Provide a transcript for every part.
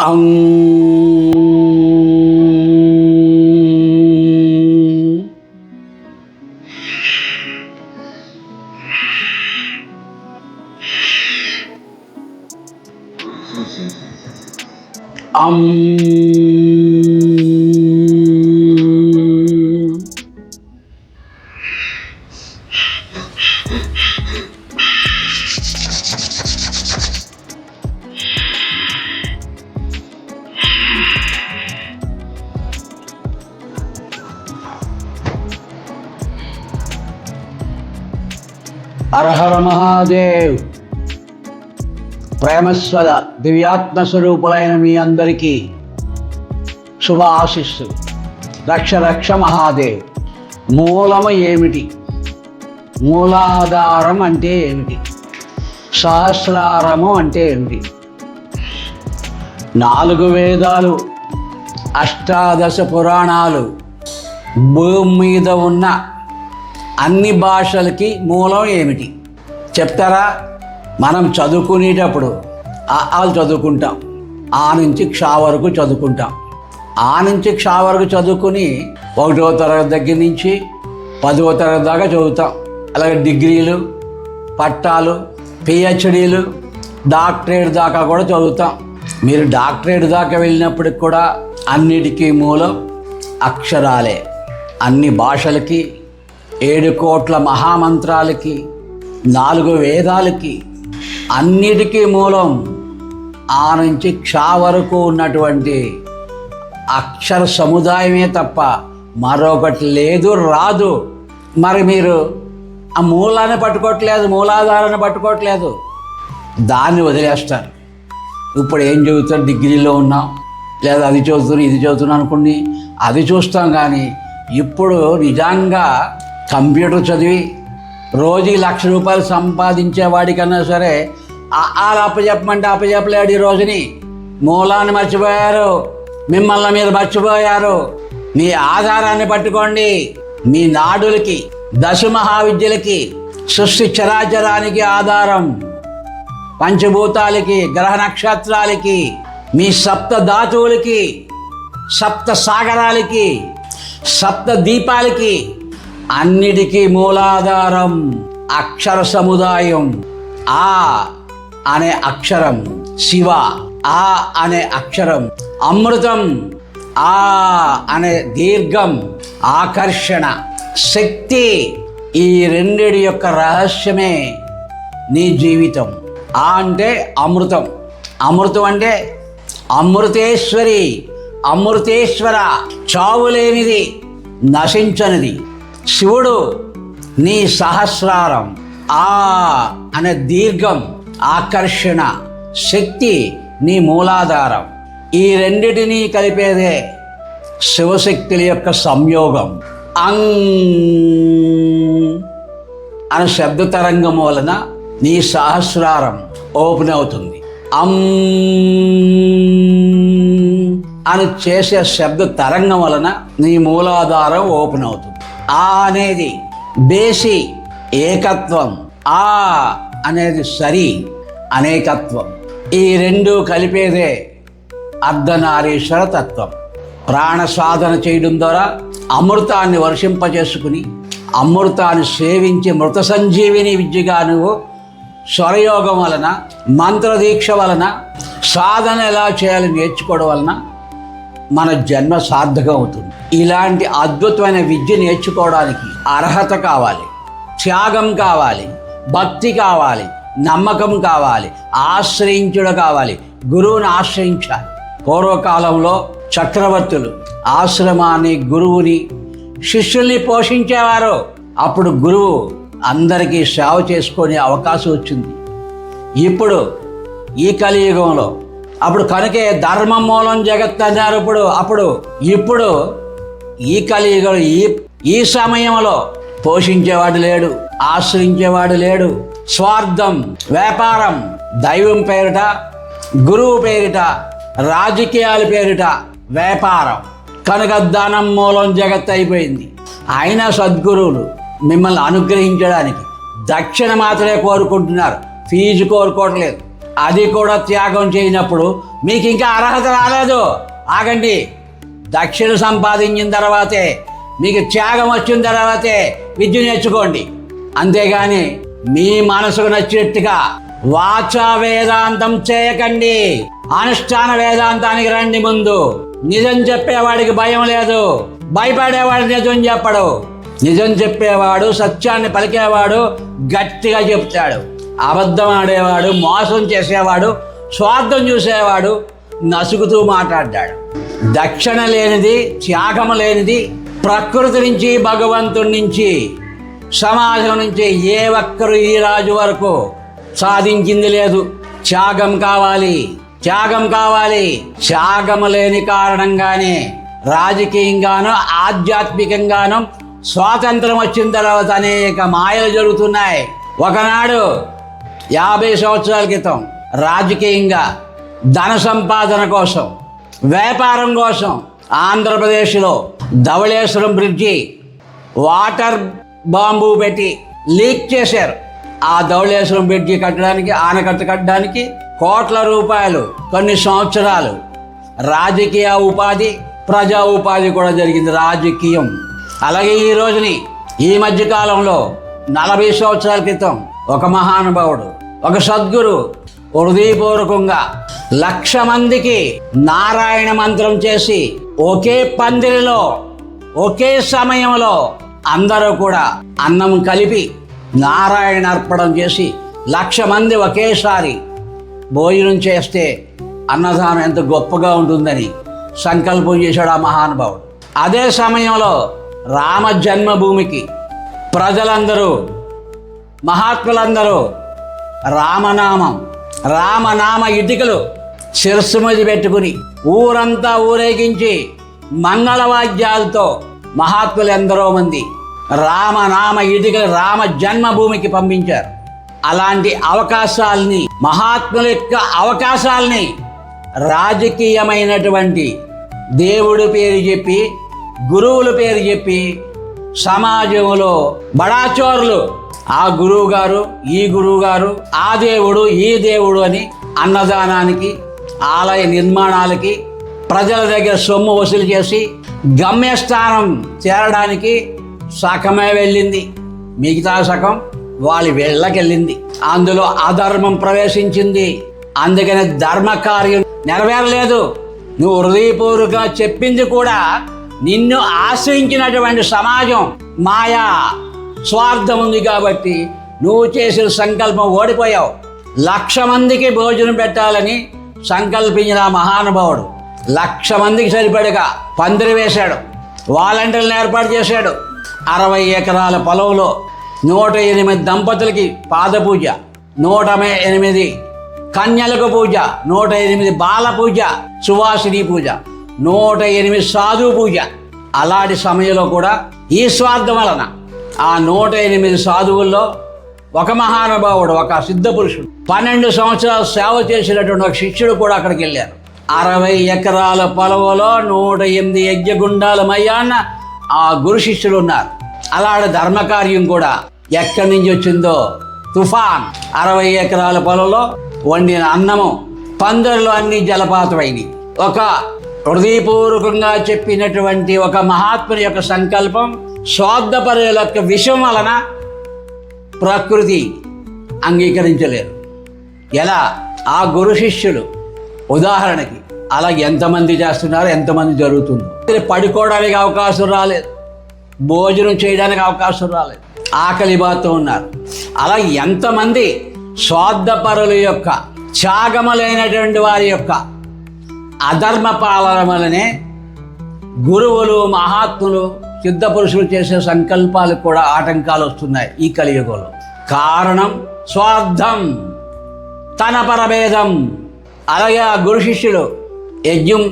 అం అం అర్హర మహాదేవ్. ప్రేమస్వద దివ్యాత్మ స్వరూపులైన మీ అందరికీ శుభ ఆశిస్సు రక్ష రక్ష మహాదేవ్. మూలము ఏమిటి? మూలాధారం అంటే ఏమిటి? సహస్రారము అంటే ఏమిటి? నాలుగు వేదాలు అష్టాదశ పురాణాలు భూమి మీద ఉన్న అన్ని భాషలకి మూలం ఏమిటి? చెప్తారా? మనం చదువుకునేటప్పుడు ఆ ఆలు చదువుకుంటాం. ఆ నుంచి క్షా వరకు చదువుకుంటాం. ఆ నుంచి క్షా వరకు చదువుకుని ఒకటో తరగతి దగ్గర నుంచి పదవ తరగతి దాకా చదువుతాం. అలాగే డిగ్రీలు పట్టాలు పిహెచ్డీలు డాక్టరేట్ దాకా కూడా చదువుతాం. మీరు డాక్టరేట్ దాకా వెళ్ళినప్పటికి కూడా అన్నిటికీ మూలం అక్షరాలే. అన్ని భాషలకి ఏడు కోట్ల మహామంత్రాలకి నాలుగు వేదాలకి అన్నిటికీ మూలం ఆ నుంచి క్షా వరకు ఉన్నటువంటి అక్షర సముదాయమే తప్ప మరొకటి లేదు రాదు. మరి మీరు ఆ మూలాన్ని పట్టుకోవట్లేదు మూలాధారాన్ని పట్టుకోవట్లేదు. దాన్ని వదిలేస్తారు. ఇప్పుడు ఏం చదువుతారు? డిగ్రీలో ఉన్నాం. లేదా అది చదువుతున్నాను ఇది చదువుతున్నాను అనుకుని అది చూస్తాం కానీ ఇప్పుడు నిజంగా కంప్యూటర్ చదివి రోజు లక్ష రూపాయలు సంపాదించే వాడికన్నా సరే ఆలు అప్పచెప్పమంటే అప్పచెప్పలేడు ఈ రోజుని. మూలాన్ని మర్చిపోయారు. మిమ్మల్ని మీరు మర్చిపోయారు. మీ ఆధారాన్ని పట్టుకోండి. మీ నాడులకి దశ మహావిద్యలకి సృష్టి చరాచరానికి ఆధారం. పంచభూతాలకి గ్రహ నక్షత్రాలకి మీ సప్త ధాతువులకి సప్త సాగరాలకి సప్త దీపాలకి అన్నిటికీ మూలాధారం అక్షర సముదాయం. ఆ అనే అక్షరం శివ ఆ అనే అక్షరం అమృతం ఆ అనే దీర్ఘం ఆకర్షణ శక్తి ఈ రెండిటి యొక్క రహస్యమే నీ జీవితం. ఆ అంటే అమృతం. అమృతం అంటే అమృతేశ్వరి అమృతేశ్వర చావులేనిది నశించనిది. శివుడు నీ సహస్రారం ఆ అనే దీర్ఘం ఆకర్షణ శక్తి నీ మూలాధారం. ఈ రెండిటినీ కలిపేదే శివశక్తుల యొక్క సంయోగం. అంగ్ అనే శబ్ద తరంగం వలన నీ సహస్రారం ఓపెన్ అవుతుంది. అం అని చేసే శబ్ద తరంగం వలన నీ మూలాధారం ఓపెన్ అవుతుంది. ఆ అనేది బేసి ఏకత్వం. ఆ అనేది సరి అనేకత్వం. ఈ రెండు కలిపేదే అర్ధనారీశ్వర తత్వం ప్రాణ సాధన చేయడం ద్వారా అమృతాన్ని వర్షింపజేసుకుని అమృతాన్ని సేవించి మృత సంజీవిని విద్యగా నువ్వు స్వరయోగం వలన మంత్రదీక్ష వలన సాధన ఎలా చేయాలి నేర్చుకోవడం వలన మన జన్మ సార్థకం అవుతుంది ఇలాంటి అద్భుతమైన విద్య నేర్చుకోవడానికి అర్హత కావాలి త్యాగం కావాలి భక్తి కావాలి నమ్మకం కావాలి ఆశ్రయించుడు కావాలి గురువుని ఆశ్రయించాలి. పూర్వకాలంలో చక్రవర్తులు ఆశ్రమాన్ని గురువుని శిష్యుల్ని పోషించేవారు. అప్పుడు గురువు అందరికీ సేవ చేసుకునే అవకాశం వచ్చింది. ఇప్పుడు ఈ కలియుగంలో అప్పుడు కనుకే ధర్మం మూలం జగత్ అన్నారు ఇప్పుడు. అప్పుడు ఇప్పుడు ఈ కలియుగం ఈ ఈ సమయంలో పోషించేవాడు లేడు ఆశ్రయించేవాడు లేడు. స్వార్థం వ్యాపారం దైవం పేరిట గురువు పేరిట రాజకీయాల పేరిట వ్యాపారం. కనుక ధనం మూలం జగత్ అయిపోయింది. అయినా సద్గురువులు మిమ్మల్ని అనుగ్రహించడానికి దక్షిణ మాత్రమే కోరుకుంటున్నారు. ఫీజు కోరుకోవట్లేదు. అది కూడా త్యాగం చేయనప్పుడు మీకు ఇంకా అర్హత రాలేదు. ఆగండి. దక్షిణ సంపాదించిన తర్వాతే మీకు త్యాగం వచ్చిన తర్వాతే విద్య నేర్చుకోండి. అంతేగాని మీ మనసుకు నచ్చినట్టుగా వాచా వేదాంతం చేయకండి. అనుష్ఠాన వేదాంతానికి రండి ముందు. నిజం చెప్పేవాడికి భయం లేదు. భయపడేవాడు నిజం చెప్పడు. నిజం చెప్పేవాడు సత్యాన్ని పలికేవాడు గట్టిగా చెప్తాడు. అబద్ధం ఆడేవాడు మోసం చేసేవాడు స్వార్థం చూసేవాడు నసుగుతూ మాట్లాడ్డాడు దక్షిణ లేనిది త్యాగం లేనిది ప్రకృతి నుంచి భగవంతుడి నుంచి సమాజం నుంచి ఏ ఒక్కరు ఈ రాజు వరకు సాధించింది లేదు. త్యాగం కావాలి త్యాగం కావాలి. త్యాగం లేని కారణంగానే రాజకీయంగాను ఆధ్యాత్మికంగాను స్వాతంత్రం వచ్చిన తర్వాత అనేక మాయలు జరుగుతున్నాయి. ఒకనాడు యాభై సంవత్సరాల క్రితం రాజకీయంగా ధన సంపాదన కోసం వ్యాపారం కోసం ఆంధ్రప్రదేశ్లో ధవళేశ్వరం బ్రిడ్జి వాటర్ బాంబు పెట్టి లీక్ చేశారు. ఆ ధవళేశ్వరం బ్రిడ్జి కట్టడానికి ఆనకట్ట కట్టడానికి కోట్ల రూపాయలు కొన్ని సంవత్సరాలు. రాజకీయ ఉపాధి ప్రజా ఉపాధి కూడా జరిగింది రాజకీయం. అలాగే ఈ రోజుని ఈ మధ్యకాలంలో నలభై సంవత్సరాల క్రితం ఒక మహానుభావుడు ఒక సద్గురు హృదయపూర్వకంగా లక్ష మందికి నారాయణ మంత్రం చేసి ఒకే పందిరిలో ఒకే సమయంలో అందరూ కూడా అన్నం కలిపి నారాయణ అర్పణం చేసి లక్ష మంది ఒకేసారి భోజనం చేస్తే అన్నదానం ఎంత గొప్పగా ఉంటుందని సంకల్పం చేశాడు ఆ మహానుభావుడు. అదే సమయంలో రామ జన్మభూమికి ప్రజలందరూ మహాత్ములందరూ రామనామం రామనామ ఇటుకలు శిరస్సు మీద పెట్టుకుని ఊరంతా ఊరేగించి మంగళవాద్యాలతో మహాత్ములు ఎందరో మంది రామనామ ఇటుకలు రామ జన్మభూమికి పంపించారు. అలాంటి అవకాశాలని మహాత్ముల యొక్క అవకాశాలని రాజకీయమైనటువంటి దేవుడు పేరు చెప్పి గురువుల పేరు చెప్పి సమాజంలో బడాచోరులు ఆ గురువు గారు ఈ గురువు గారు ఆ దేవుడు ఈ దేవుడు అని అన్నదానానికి ఆలయ నిర్మాణాలకి ప్రజల దగ్గర సొమ్ము వసూలు చేసి గమ్యస్థానం చేరడానికి సగమే వెళ్ళింది. మిగతా సగం వాళ్ళ వెళ్ళకెళ్ళింది. అందులో అధర్మం ప్రవేశించింది. అందుకని ధర్మకార్యం నెరవేరలేదు. నువ్వు హృదయపూర్వకంగా చెప్పింది కూడా నిన్ను ఆశ్రయించినటువంటి సమాజం మాయా. స్వార్థం ఉంది కాబట్టి నువ్వు చేసిన సంకల్పం ఓడిపోయావు. లక్ష మందికి భోజనం పెట్టాలని సంకల్పించిన మహానుభావుడు. లక్ష మందికి సరిపడగా పందిరి వేశాడు. వాలంటీర్లను ఏర్పాటు చేశాడు. అరవై ఎకరాల పొలంలో నూట ఎనిమిది దంపతులకి పాదపూజ నూట ఎనిమిది కన్యలకు పూజ నూట ఎనిమిది బాల పూజ సువాసిని పూజ నూట ఎనిమిది సాధు పూజ. అలాంటి సమయంలో కూడా ఈ స్వార్థం వలన ఆ నూట ఎనిమిది సాధువుల్లో ఒక మహానుభావుడు ఒక సిద్ధ పురుషుడు. పన్నెండు సంవత్సరాలు సేవ చేసినటువంటి ఒక శిష్యుడు కూడా అక్కడికి వెళ్ళారు. అరవై ఎకరాల పొలవలో నూట ఎనిమిది యజ్ఞగుండాల మయ్యాన్న ఆ గురు శిష్యులు ఉన్నారు. అలాంటి ధర్మకార్యం కూడా ఎక్కడి నుంచి వచ్చిందో తుఫాన్. అరవై ఎకరాల పొలంలో వండిన అన్నము పందరులో అన్ని జలపాతమైనవి ఒక హృదయపూర్వకంగా చెప్పినటువంటి ఒక మహాత్ముని యొక్క సంకల్పం స్వార్థపరుల యొక్క విషయం వలన ప్రకృతి అంగీకరించలేరు ఎలా? ఆ గురు శిష్యులు ఉదాహరణకి అలా ఎంతమంది చేస్తున్నారు ఎంతమంది జరుగుతుందో? పడుకోవడానికి అవకాశం రాలేదు. భోజనం చేయడానికి అవకాశం రాలేదు. ఆకలి బాతో ఉన్నారు. అలా ఎంతమంది స్వార్థపరుల యొక్క త్యాగములైనటువంటి వారి యొక్క అధర్మ పాలన వలనే గురువులు మహాత్ములు యుద్ధ పురుషులు చేసే సంకల్పాలకు కూడా ఆటంకాలు వస్తున్నాయి ఈ కలియుగంలో. కారణం స్వార్థం తన పరభేదం. అలాగే ఆ గురు శిష్యులు యజ్ఞం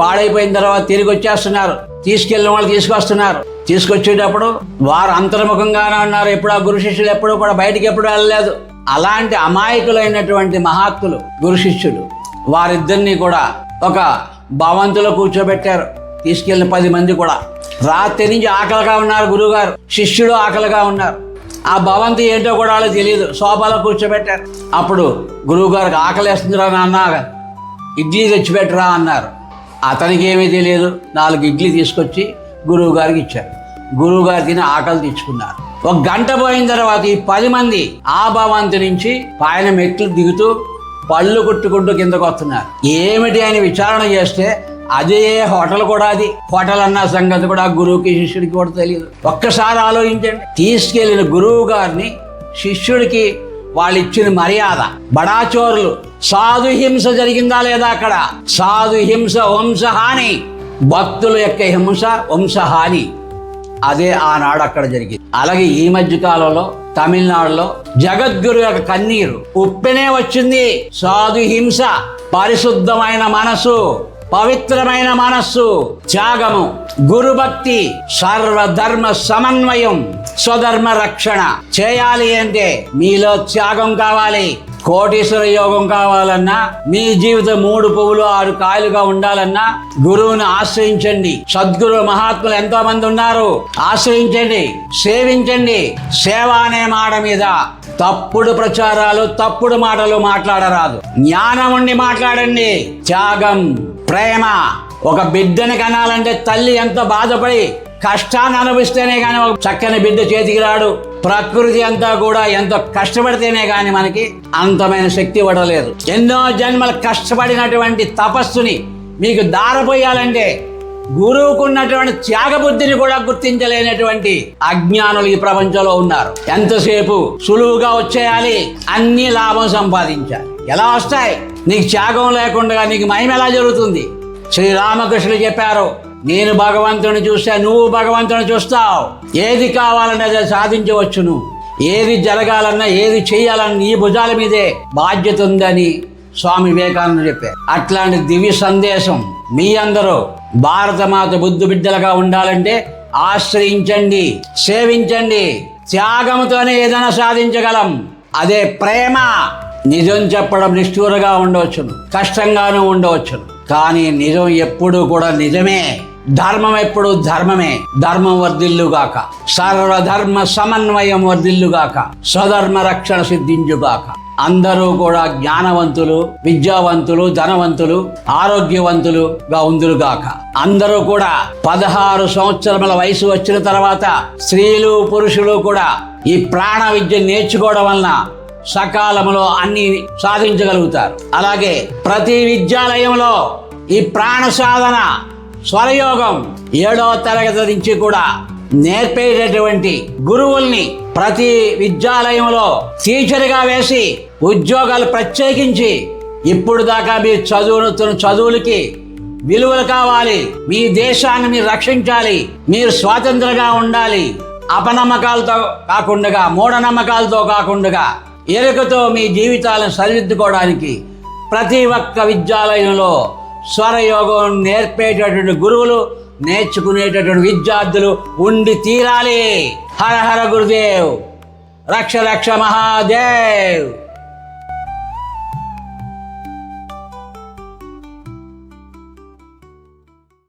పాడైపోయిన తర్వాత తిరిగి వచ్చేస్తున్నారు. తీసుకెళ్ళిన వాళ్ళు తీసుకొస్తున్నారు. తీసుకొచ్చేటప్పుడు వారు అంతర్ముఖంగానే ఉన్నారు. ఎప్పుడు ఆ గురు శిష్యులు ఎప్పుడూ కూడా బయటికి ఎప్పుడు వెళ్ళలేదు. అలాంటి అమాయకులైనటువంటి మహాత్ములు గురు శిష్యులు వారిద్దరిని కూడా ఒక భవంతులో కూర్చోబెట్టారు. తీసుకెళ్ళిన పది మంది కూడా రాత్రి నుంచి ఆకలిగా ఉన్నారు గురువుగారు శిష్యుడు ఆకలిగా ఉన్నారు. ఆ భవంతి ఏంటో కూడా వాళ్ళకి తెలియదు సోఫాలో కూర్చోబెట్టారు. అప్పుడు గురువుగారికి ఆకలేస్తుందిరా నాన్న ఇడ్లీ తెచ్చిపెట్టరా అన్నారు. అతనికి ఏమీ తెలియదు నాలుగు ఇడ్లీ తీసుకొచ్చి గురువుగారికి ఇచ్చారు. గురువుగారు తిని ఆకలి తెచ్చుకున్నారు ఒక గంట పోయిన తర్వాత ఈ పది మంది ఆ భవంతి నుంచి పైన మెట్లు దిగుతూ పళ్ళు కొట్టుకుంటూ కిందకు వస్తున్నారు. ఏమిటి అని విచారణ చేస్తే అదే హోటల్ కూడా అది. హోటల్ అన్న సంగతి కూడా గురువుకి శిష్యుడికి కూడా తెలియదు. ఒక్కసారి ఆలోచించండి. తీసుకెళ్ళిన గురువు గారిని శిష్యుడికి వాళ్ళు ఇచ్చిన మర్యాద. బడాచోరులు సాధు హింస జరిగిందా లేదా అక్కడ? సాధు హింస వంశహాని భక్తుల యొక్క హింస వంశహాని అదే ఆనాడు అక్కడ జరిగింది. అలాగే ఈ మధ్య కాలంలో తమిళనాడులో జగద్గురు యొక్క కన్నీరు ఉప్పెనే వచ్చింది. సాధు హింస పరిశుద్ధమైన మనసు. పవిత్రమైన మనస్సు త్యాగము గురుభక్తి సర్వధర్మ సమన్వయం స్వధర్మ రక్షణ చేయాలి అంటే మీలో త్యాగం కావాలి. కోటీశ్వర యోగం కావాలన్నా మీ జీవితం మూడు పువ్వులు ఆరు కాయలుగా ఉండాలన్నా గురువుని ఆశ్రయించండి. సద్గురు మహాత్ములు ఎంతో మంది ఉన్నారు? ఆశ్రయించండి సేవించండి. సేవ అనే మాట మీద తప్పుడు ప్రచారాలు తప్పుడు మాటలు మాట్లాడరాదు. జ్ఞానం ఉండి మాట్లాడండి. త్యాగం ప్రేమ. ఒక బిడ్డని కనాలంటే తల్లి ఎంత బాధపడి కష్టాన్ని అనుభవిస్తేనే కానీ ఒక చక్కని బిడ్డ చేతికి రాడు. ప్రకృతి అంతా కూడా ఎంతో కష్టపడితేనే కానీ మనకి అంతమైన శక్తి ఇవ్వడలేదు ఎన్నో జన్మలు కష్టపడినటువంటి తపస్సుని మీకు దారపోయాలంటే గురువుకున్నటువంటి త్యాగబుద్ధిని కూడా గుర్తించలేనటువంటి అజ్ఞానులు ఈ ప్రపంచంలో ఉన్నారు. ఎంతసేపు సులువుగా వచ్చేయాలి అన్ని లాభం సంపాదించాలి. ఎలా వస్తాయి? నీకు త్యాగం లేకుండా నీకు మహిమ ఎలా జరుగుతుంది? శ్రీరామకృష్ణుడు చెప్పారు నేను భగవంతుని చూస్తే నువ్వు భగవంతుని చూస్తావు. ఏది కావాలన్నా అది సాధించవచ్చును. ఏది జరగాలన్నా ఏది చేయాలన్నా నీ భుజాల మీదే బాధ్యత ఉందని స్వామి వివేకానంద చెప్పారు. అట్లాంటి దివ్య సందేశం మీ అందరూ భారతమాత బుద్ధు బిడ్డలుగా ఉండాలంటే ఆశ్రయించండి సేవించండి త్యాగంతోనే ఏదైనా సాధించగలం. అదే ప్రేమ నిజం చెప్పడం నిష్ఠూరగా ఉండవచ్చును కష్టంగానూ ఉండవచ్చును. కానీ నిజం ఎప్పుడు కూడా నిజమే. ధర్మం ఎప్పుడు ధర్మమే. ధర్మం వర్ధిల్లుగాక. సర్వధర్మ సమన్వయం వర్ధిల్లుగాక. స్వధర్మ రక్షణ సిద్ధించుగాక. అందరూ కూడా జ్ఞానవంతులు విద్యావంతులు ధనవంతులు ఆరోగ్యవంతులుగా ఉందురుగాక. అందరూ కూడా పదహారు సంవత్సరముల వయసు వచ్చిన తర్వాత స్త్రీలు పురుషులు కూడా ఈ ప్రాణ విద్య నేర్చుకోవడం వలన సకాలంలో అన్ని సాధించగలుగుతారు. అలాగే ప్రతి విద్యాలయంలో ఈ ప్రాణ సాధన స్వరయోగం ఏడవ తరగతి నుంచి కూడా నేర్పేటటువంటి గురువుల్ని ప్రతి విద్యాలయంలో టీచర్గా వేసి ఉద్యోగాలు ప్రత్యేకించి ఇప్పుడు దాకా మీరు చదువుతున్న చదువులకి విలువలు కావాలి. మీ దేశాన్ని మీరు రక్షించాలి. మీరు స్వాతంత్రంగా ఉండాలి. అపనమ్మకాలతో కాకుండా మూఢనమ్మకాలతో కాకుండా ఎరుకతో మీ జీవితాలను సరిదిద్దుకోవడానికి ప్రతి ఒక్క విద్యాలయంలో స్వరయోగం నేర్పేటటువంటి గురువులు నేర్చుకునేటటువంటి విద్యార్థులు ఉండి తీరాలి. హర హర గురుదేవ్. రక్ష రక్ష మహాదేవ్.